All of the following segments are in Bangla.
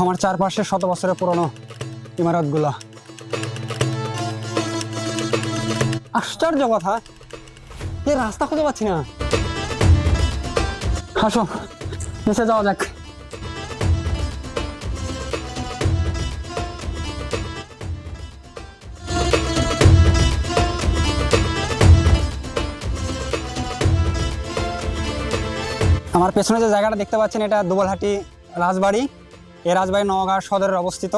আমার চারপাশে শত বছরের পুরনো ইমারতগুলো। আশ্চর্য কথা। এ রাস্তা খুঁজে পাচ্ছি না। আসো, নিচে যাওয়া যাক। আমার পেছনে যে জায়গাটা দেখতে পাচ্ছেন, এটা দুবলহাটি রাজবাড়ি। এই রাজবাড়ি নওগাঁ সদরের অবস্থিত।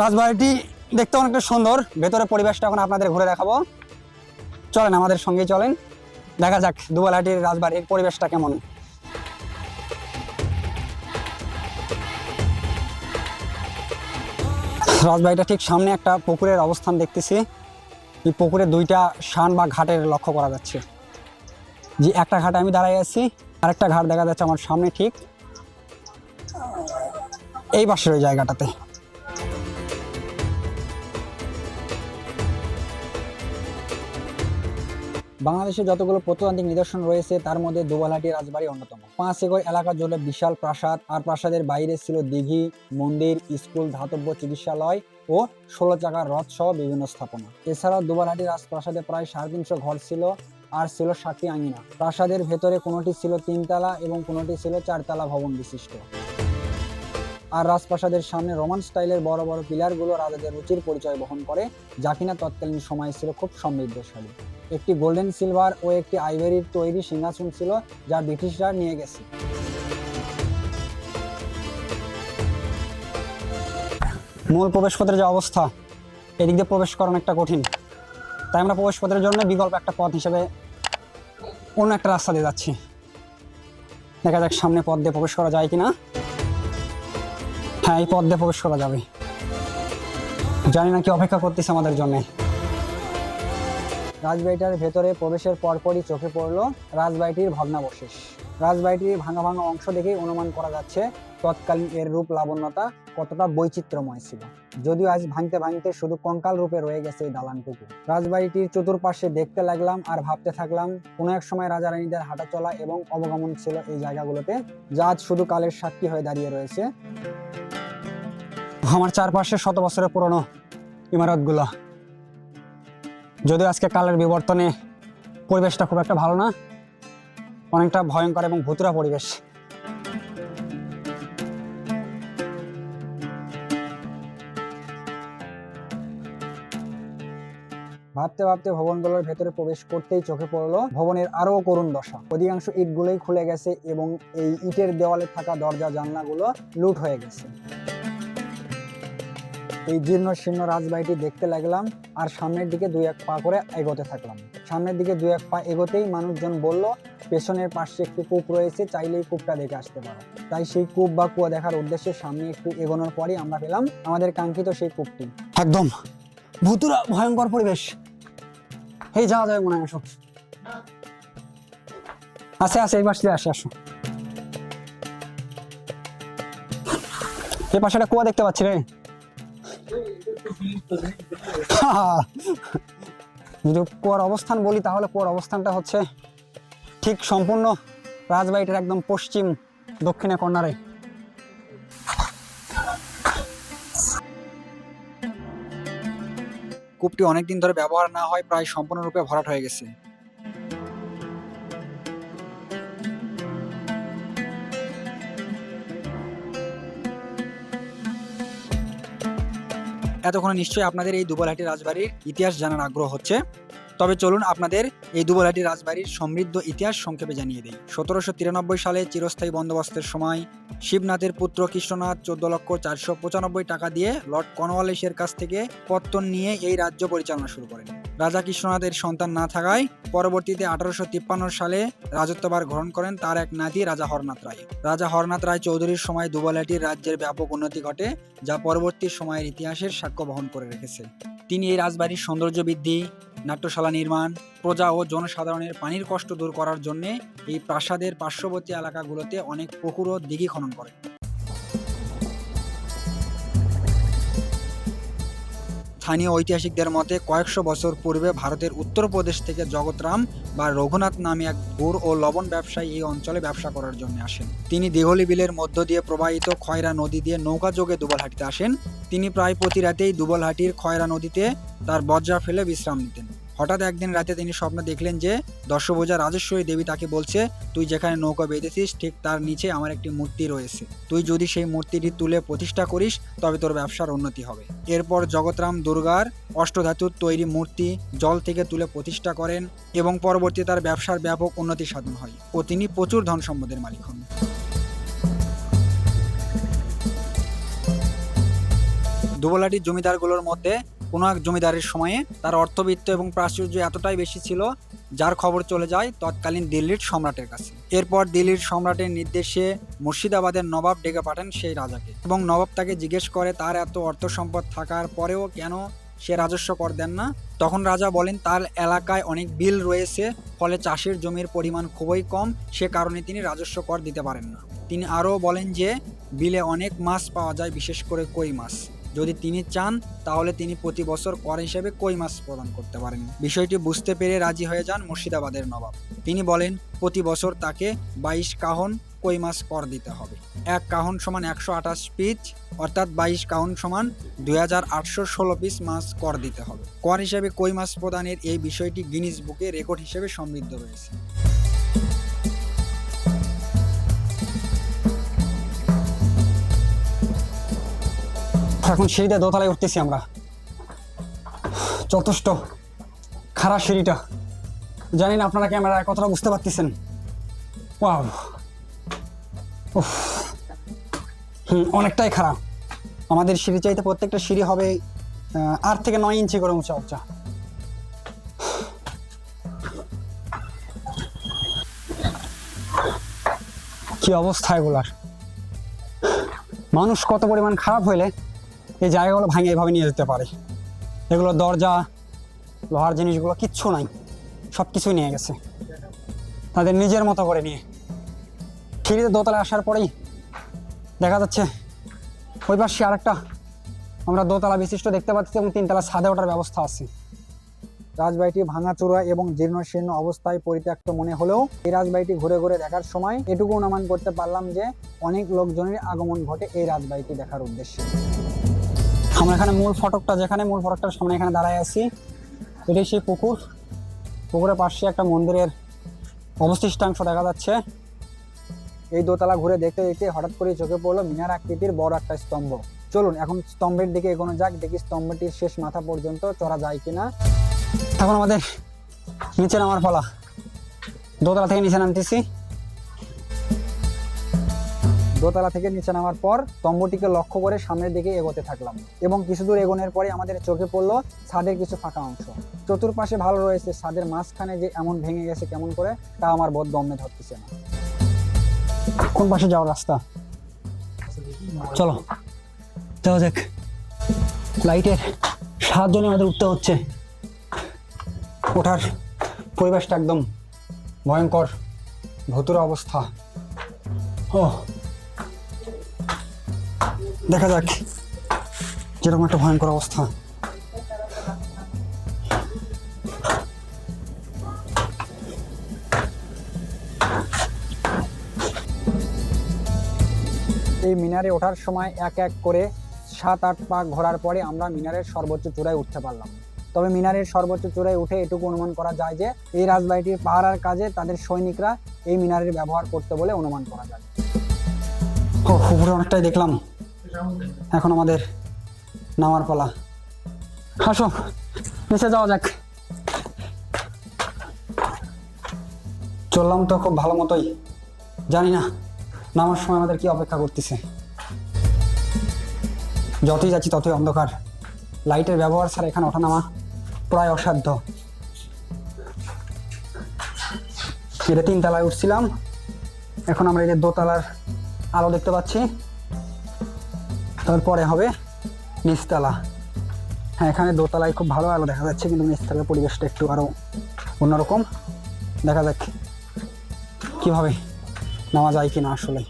রাজবাড়িটি দেখতে অনেকটা সুন্দর। ভেতরে পরিবেশটা এখন আপনাদের ঘুরে দেখাবো। চলেন আমাদের সঙ্গেই চলেন। দেখা যাক দুবলহাটির রাজবাড়ির পরিবেশটা কেমন। রাজবাড়িটা ঠিক সামনে একটা পুকুরের অবস্থান দেখতেছি। এই পুকুরে দুইটা শান বা ঘাটের লক্ষ্য করা যাচ্ছে। যে একটা ঘাটে আমি দাঁড়াই আছি, আরেকটা ঘাট দেখা যাচ্ছে আমার সামনে ঠিক। এই পাশের ওই জায়গাটাতে। বাংলাদেশে যতগুলো প্রত্নতান্ত্রিক নিদর্শন রয়েছে, তার মধ্যে দুবালহাটি রাজবাড়ি অন্যতম। পাঁচ একর এলাকা জুড়ে বিশাল প্রাসাদ, আর প্রাসাদের বাইরে ছিল দিঘি, মন্দির, স্কুল, ধাতব্য চিকিৎসালয় ও ষোলো চাকার রথ সহ বিভিন্ন স্থাপনা। এছাড়াও দুবালহাটি রাজপ্রাসাদে প্রায় সাড়ে তিনশো ঘর ছিল, আর ছিল সাতটি আঙিনা। প্রাসাদের ভেতরে কোনোটি ছিল তিনতলা এবং কোনোটি ছিল চারতলা ভবন বিশিষ্ট। আর রাজপ্রাসাদের সামনে রোমান স্টাইলের বড় বড় পিলারগুলো রাজাদের রুচির পরিচয় বহন করে, যা কিনা তৎকালীন সময় ছিল খুব সমৃদ্ধশালী। একটি গোল্ডেন সিলভার ও একটি আইভেরির তৈরি সিংহাসন ছিল, যা ব্রিটিশরা নিয়ে গেছে। মূল প্রবেশপথের যে অবস্থা, এদিক দিয়ে প্রবেশ করা অনেকটা কঠিন। তাই আমরা প্রবেশপথের জন্য বিকল্প একটা পথ হিসেবে অন্য একটা রাস্তা দিয়ে যাচ্ছি। দেখা যাক সামনে পথ দিয়ে প্রবেশ করা যায় কিনা। হ্যাঁ এই পথ দিয়ে প্রবেশ করা যাবে। জানি না কি অপেক্ষা করতেছে আমাদের জন্য। রাজবাড়িটার ভেতরে প্রবেশের পরপরই চোখে পড়ল রাজবাড়িটির ভগ্নাবশেষ রাজবাড়িটির ভাঙা ভাঙা অংশ দেখেই অনুমান করা যাচ্ছে তৎকালীন এর রূপ লাবণ্যতা কতটা বৈচিত্র্যময় ছিল। যদিও আজ ভাঙতে ভাঙতে শুধু কঙ্কাল রূপে রয়ে গেছে এই দালানটুকু। রাজবাড়িটির চতুর্পাশে দেখতে লাগলাম আর ভাবতে থাকলাম, কোনো এক সময় রাজা রানীদের হাঁটা চলা এবং অবগমন ছিল এই জায়গাগুলোতে, যা আজ শুধু কালের সাক্ষী হয়ে দাঁড়িয়ে রয়েছে। আমার চারপাশে শত বছরের পুরনো ইমারতগুলো। যদিও আজকে কালের বিবর্তনে পরিবেশটা খুব একটা ভালো না, অনেকটা ভয়ঙ্কর এবং ভুতুরা পরিবেশ। ভাবতে ভাবতে ভবনগুলোর ভেতরে প্রবেশ করতেই চোখে পড়ল ভবনের আরও করুণ দশা। অধিকাংশ ইটগুলোই খুলে গেছে এবং এই ইটের দেওয়ালে থাকা দরজা জানলাগুলো লুট হয়ে গেছে। এই জীর্ণ শীর্ণ রাজবাড়িটি দেখতে লাগলাম আর সামনের দিকে দুই এক পা করে এগোতে থাকলাম। সামনের দিকে দুই এক পা এগোতেই মানুষজন বলল, পেছনের পাশে একটি কূপ রয়েছে চাইলেই কূপটা দেখে আসতে পারো। তাই সেই কূপ বা কুয়া দেখার উদ্দেশ্যে সামনে একটু এগোনোর পরই আমরা পেলাম আমাদের কাঙ্ক্ষিত সেই কূপটি। একদম। ভুতুরা, ভয়ঙ্কর পরিবেশ। এই যাওয়া যায় মনে হয়, আসো। আসে আসে, এই পাশে আসে, আসো। এই পাশে একটা কুয়া দেখতে পাচ্ছি রে। যদি কুয়ার অবস্থান বলি, তাহলে কুয়ার অবস্থানটা হচ্ছে ঠিক সম্পূর্ণ রাজবাড়িটার একদম পশ্চিম দক্ষিণে কর্নারে। কূপটি অনেকদিন ধরে ব্যবহার না হয়, প্রায় সম্পূর্ণরূপে ভরাট হয়ে গেছে। এতক্ষণে নিশ্চয়ই আপনাদের এই দুবলহাটি রাজবাড়ির ইতিহাস জানার আগ্রহ হচ্ছে। তবে চলুন আপনাদের এই দুবলাটি রাজবাড়ির সমৃদ্ধ ইতিহাস সংক্ষেপে জানিয়ে দিই। সতেরোশো তিরানব্বই সালে চিরস্থায়ী বন্দোবস্তের সময় শিবনাথের পুত্র কৃষ্ণনাথ চোদ্দ লক্ষ চারশো পঁচানব্বই টাকা দিয়ে লর্ড কর্নওয়ালিসের কাছ থেকে পত্তন নিয়ে এই রাজ্য পরিচালনা শুরু করেন। রাজা কৃষ্ণনাথের সন্তান না থাকায় পরবর্তীতে আঠারোশো তিপ্পান্ন সালে রাজত্বভার গ্রহণ করেন তার এক নাতি রাজা হরনাথ রায়। রাজা হরনাথ রায় চৌধুরীর সময় দুবলাটির রাজ্যের ব্যাপক উন্নতি ঘটে, যা পরবর্তী সময়ের ইতিহাসের সাক্ষ্য বহন করে রেখেছে। তিনি এই রাজবাড়ির সৌন্দর্য বৃদ্ধি নাট্যশালা নির্মাণ, প্রজা ও জনসাধারণের পানির কষ্ট দূর করার জন্য এই প্রাসাদের পার্শ্ববর্তী এলাকাগুলোতে অনেক পুকুর ও দিঘি খনন করেন স্থানীয় ঐতিহাসিকদের মতে কয়েকশো বছর পূর্বে ভারতের উত্তরপ্রদেশ থেকে জগৎরাম বা রঘুনাথ নামে এক গুড় ও লবণ ব্যবসায়ী এই অঞ্চলে ব্যবসা করার জন্য আসেন। তিনি দিঘলি বিলের মধ্য দিয়ে প্রবাহিত খয়রা নদী দিয়ে নৌকা যোগে দুবলহাটিতে আসেন। তিনি প্রায় প্রতি রাতেই দুবলহাটির খয়রা নদীতে তার বজ্রা ফেলে বিশ্রাম নিতেন। হঠাৎ একদিন রাতে তিনি স্বপ্ন দেখলেন যে দশভুজা রাজেশ্বরী দেবী তাকে বলছে, তুই যেখানে নৌকা বেঁধেছিস, ঠিক তার নিচে আমার একটি মূর্তি রয়েছে। তুই যদি সেই মূর্তিটি তুলে প্রতিষ্ঠা করিস, তবে তোর ব্যবসার উন্নতি হবে। এরপর জগৎরাম দুর্গার অষ্টধাতুর তৈরি মূর্তি জল থেকে তুলে প্রতিষ্ঠা করেন এবং পরবর্তী তার ব্যবসার ব্যাপক উন্নতি সাধন হয় ও তিনি প্রচুর ধন সম্পদের মালিক হন। দুবলাটির জমিদারগুলোর মধ্যে কোনো এক জমিদারের সময়ে তার অর্থবিত্ত এবং প্রাচুর্য এতটাই বেশি ছিল, যার খবর চলে যায় তৎকালীন দিল্লির সম্রাটের কাছে। এরপর দিল্লির সম্রাটের নির্দেশে মুর্শিদাবাদের নবাব ডেকে পাঠান সেই রাজাকে এবং নবাব তাকে জিজ্ঞেস করে, তার এত অর্থ সম্পদ থাকার পরেও কেন সে রাজস্ব কর দেন না? তখন রাজা বলেন, তার এলাকায় অনেক বিল রয়েছে, ফলে চাষের জমির পরিমাণ খুবই কম, সে কারণে তিনি রাজস্ব কর দিতে পারেন না। তিনি আরও বলেন যে, বিলে অনেক মাছ পাওয়া যায়, বিশেষ করে কই মাছ। যদি তিনি চান, তাহলে তিনি প্রতি বছর কর হিসেবে কই মাছ প্রদান করতে পারেন। বিষয়টি বুঝতে পেরে রাজি হয়ে যান মুর্শিদাবাদের নবাব। তিনি বলেন, প্রতি বছর তাকে বাইশ কাহন কই মাছ কর দিতে হবে। এক কাহন সমান একশো আঠাশ পিচ, অর্থাৎ বাইশ কাহন সমান দুই হাজার আটশো ষোলো পিস মাছ কর দিতে হবে। কর হিসেবে কই মাছ প্রদানের এই বিষয়টি গিনিস বুকে রেকর্ড হিসেবে সমৃদ্ধ রয়েছে। এখন সিঁড়িতে দোতলায় উঠতেছি আমরা। যথেষ্ট খারাপ সিঁড়িটা। জানি না আপনারা ক্যামেরায় কতটা বুঝতে পারতেছেন। ওয়াও। উফ। হুম, অনেকটাই খারাপ আমাদের সিঁড়ি চাইতে প্রত্যেকটা সিঁড়ি হবে আট থেকে নয় ইঞ্চি করে উঁচা উঁচা। কি অবস্থা এগুলার? মানুষ কত পরিমাণ খারাপ হইলে এই জায়গাগুলো ভাঙে এভাবে নিয়ে যেতে পারে। এগুলো দরজা, লোহার জিনিসগুলো কিচ্ছু নাই। সব কিছুই নিয়ে গেছে। তাদের নিজের মতো করে নিয়ে। সিঁড়িতে দোতলায় আসার পরেই দেখা যাচ্ছে ওই পাশে আরেকটা আমরা দোতলা বিশিষ্ট দেখতে পাচ্ছি এবং তিনতলা ছাদে ওঠার ব্যবস্থা আছে। রাজবাড়িটি ভাঙা ভাঙাচোরা এবং জীর্ণশীর্ণ অবস্থায় পরিত্যক্ত মনে হলেও এই রাজবাড়িটি ঘুরে ঘুরে দেখার সময় এটুকু অনুমান করতে পারলাম যে অনেক লোকজনের আগমন ঘটে এই রাজবাড়িটি দেখার উদ্দেশ্যে। আমরা এখানে মূল ফটকটা যেখানে, মূল ফটকটার সামনে এখানে দাঁড়ায় আছি। এটাই সেই পুকুর। পুকুরের পাশে একটা মন্দিরের অবশিষ্টাংশ দেখা যাচ্ছে। এই দোতলা ঘুরে দেখতে দেখতে হঠাৎ করে চোখে পড়ল মিনার আকৃতির বড় একটা স্তম্ভ। চলুন, এখন স্তম্ভের দিকে এগোনো যাক, দেখি স্তম্ভটির শেষ মাথা পর্যন্ত চড়া যায় কিনা। এখন আমাদের নিচে নামার পালা। দোতলা থেকে নিচে নামতেছি। দোতলা থেকে নিচে নামার পর স্তম্ভটিকে লক্ষ্য করে সামনের দিকে এগোতে থাকলাম এবং কিছু দূর এগোনোর পরে আমাদের চোখে পড়ল ছাদের কিছু ফাঁকা অংশ। চতুর্পাশে ভালো রয়েছে ছাদের মাঝখানে যে এমন ভেঙে গেছে কেমন করে তা আমার বোধ দমে ধরতেছে না। কোন পাশে যাওয়ার রাস্তা? চলো, যাওয়া যাক। লাইটের সাহায্য নিয়ে আমাদের উঠতে হচ্ছে। ওঠার পরিবেশটা একদম ভয়ঙ্কর, ভতুর অবস্থা। ও দেখা যাক। যেরকম একটা ভয়ঙ্কর অবস্থা। এই মিনারে ওঠার সময় এক এক করে সাত, আট পা ঘোরার পরে আমরা মিনারের সর্বোচ্চ চূড়ায় উঠতে পারলাম। তবে মিনারের সর্বোচ্চ চূড়ায় উঠে এটুকু অনুমান করা যায় যে, এই রাজবাড়িটির পাহারার কাজে তাদের সৈনিকরা এই মিনারের ব্যবহার করতে বলে অনুমান করা যায়। অনেকটাই দেখলাম। এখন আমাদের নামার পালা। আসো, নিচে যাওয়া যাক। চললাম তো খুব ভালো মতোই। জানি না, নামার সময় আমাদের কি অপেক্ষা করতেছে। যতই যাচ্ছি ততই অন্ধকার। লাইটের ব্যবহার ছাড়া এখানে ওঠা নামা প্রায় অসাধ্য। এটা তিনতলায় উঠছিলাম। এখন আমরা এই দোতলার আলো দেখতে পাচ্ছি। তারপরে হবে নিচতলা। হ্যাঁ এখানে দোতলায় খুব ভালো আলো দেখা যাচ্ছে, কিন্তু নিচতলার পরিবেশটা একটু আরও অন্যরকম দেখা যাক কীভাবে নেওয়া যায় কি না আসলে।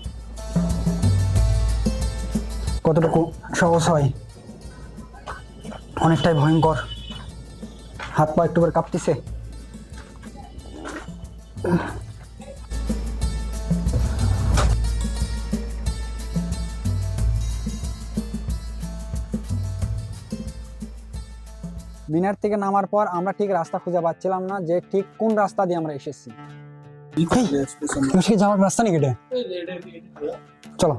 কতটুকু সহজ হয়? অনেকটাই ভয়ঙ্কর। হাত পা একটু করে কাঁপতেছে। মিনার থেকে নামার পর আমরা ঠিক রাস্তা খুঁজে পাচ্ছিলাম না যে ঠিক কোন রাস্তা দিয়ে আমরা এসেছি মুশকিল যাওয়ার রাস্তা নাকি এটা চলো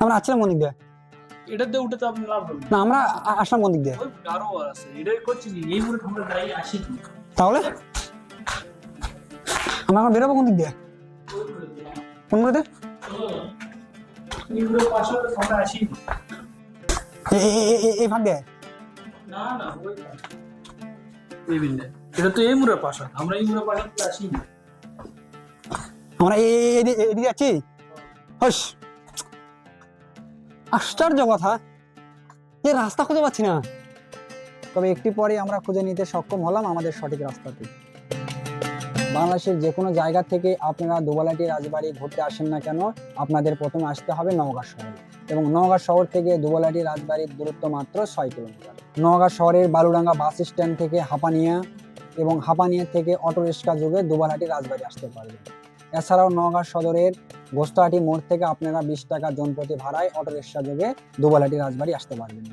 আমরা আসছিলাম কোন দিক দিয়ে এটা দিয়ে উঠে তো আপনি লাভ হবে না আমরা আসলাম কোন দিক দিয়ে ওই আছে এটাই করছি এই মুহূর্তে আমরা দাঁড়িয়ে আসি তাহলে আমরা এখন বেরোবো কোন দিক দিয়ে কোন মুহূর্তে এই ভাগ দিয়ে না না ওই এই বিন্দে এটা তো এই মুড়ের পাশা আমরা এই মুড়ের পাশা থেকে আসি কি? আমরা এই- এই- এই- এই- এদিকে যাচ্ছি হস। আশ্চর্য কথা। এই রাস্তা খুঁজে পাচ্ছি না। তবে একটি পরে আমরা খুঁজে নিতে সক্ষম হলাম আমাদের সঠিক রাস্তাটি। বাংলাদেশের যে কোনো জায়গা থেকে আপনারা দুবালাটি রাজবাড়ি ঘুরতে আসেন না কেন আপনাদের প্রথমে আসতে হবে নওগাঁ শহরে। এবং নওগাঁ শহর থেকে দুবালাটি রাজবাড়ির দূরত্ব মাত্র ছয় কিলোমিটার। নওগাঁ শহরের বালুডাঙ্গা বাস স্ট্যান্ড থেকে হাঁপানিয়া এবং হাঁপানিয়া থেকে অটো রিক্সা যোগে দুবারহাটি রাজবাড়ি আসতে পারবেন। এছাড়াও নওগাঁ সদরের গোস্তাহাটি মোড় থেকে আপনারা বিশ টাকা জনপ্রতি ভাড়ায় অটো রিক্সা যোগে দুবালাটি রাজবাড়ি আসতে পারবেন।